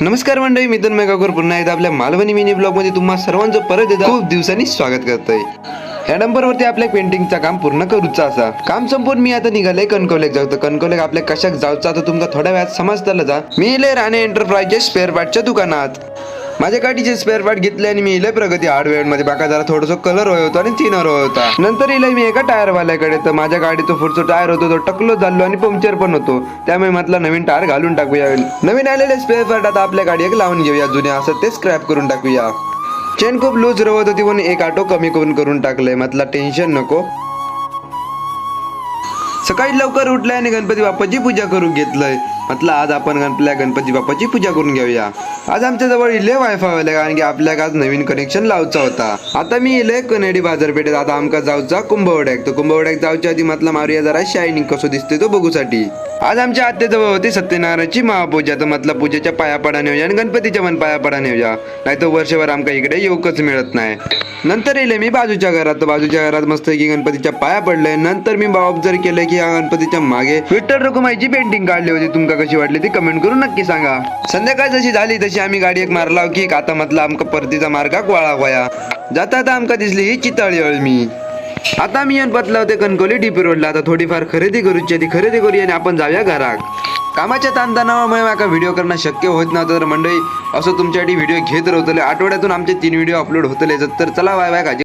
नमस्कार मंडळी मिथुन मेगाकोर पुन्हा एकदा आपल्या मालवणी मिनी ब्लॉगमध्ये तुम्हा सर्वांचं परत एकदा खूप दिवसांनी स्वागत करतोय. ह्या नंबरवरती आपल्या पेंटिंगचा काम पूर्ण करूचा असा. काम संपून मी आता निघाले कणकवलेक जाऊ तर. कणकवलेक आपल्या कशाक जाऊचा? तर तुमचा थोड्या वेळात समजताला जा. मी इले राणे एंटरप्राइजेस स्पेअर पार्टच्या दुकानात. माझ्या गाडीचे स्पेअर पार्ट घेतले आणि मी इले प्रगती हार्डवेअरमध्ये. बाका जरा थोडस कलर होय होता आणि थिनर होय होता. नंतर इले मी एका टायर वाल्याकडे तर माझ्या गाडीचा पुढचा टायर होतो तो टकलो झालो आणि पंक्चर पण होतो. त्यामुळे म्हटलं नवीन टायर घालून टाकूया. नवीन आलेले स्पेअर पार्ट आता आपल्या एक लावून घेऊया जुन्या असं ते स्क्रॅप करून टाकूया. चेन खूप लूज रवत होती म्हणून एक ऑटो कमी करून करून टाकलंय. म्हटलं टेन्शन नको. सकाळी लवकर उठलंय आणि गणपती बाप्पाची पूजा करून घेतलंय. म्हटलं आज आपण आपल्या गणपती बाप्पाची पूजा करून घेऊया. आज आमच्या जवळ इले वायफाय आले कारण की आपल्याक आज नवीन कनेक्शन लावचा होता. आता मी इले कनेडी बाजारपेठेत आता आमका जाऊचा कुंभवड्याक. तर कुंभवड्याक जाऊच्या आधी म्हटलं मारूया जरा शायनिंग कसं दिसते तो बघूसाठी. आज आमच्या आत्याजवळ होती सत्यनारायणची महापूजा. तर मतलब पूजेच्या पाया पडा नेऊया आणि गणपतीच्या पण पाया पडा नेऊया. नाही तर वर्षभर आमका इकडे येऊकच मिळत नाही. नंतर येले मी बाजूच्या घरात. तर बाजूच्या घरात मस्त की गणपतीच्या पाया पडले नंतर मी ऑब्झर्व केलं की या गणपतीच्या मागे विठ्ठल रखुमाईची पेंटिंग काढली होती. तुमका कशी वाटली ती कमेंट करून नक्की सांगा. संध्याकाळ जशी झाली तशी आम्ही गाडी एक मारला. की आता म्हटलं आमका परतीचा मार्गाक वळा वया जाता आता आमका दिसली ही चितळी अळमी. आता मी येऊन बदला होते कणकोली डीपी रोडला आता थोडीफार खरेदी करूची ती खरेदी करूया आणि आपण जाऊया घरात. कामाच्या ताणतणावामुळे माका व्हिडिओ करणं शक्य होत नव्हतं तर मंडळी असं तुमच्यासाठी व्हिडिओ घेत राहतले. आठवड्यातून आमचे तीन व्हिडिओ अपलोड होतले तर चला वाय वाय काळजी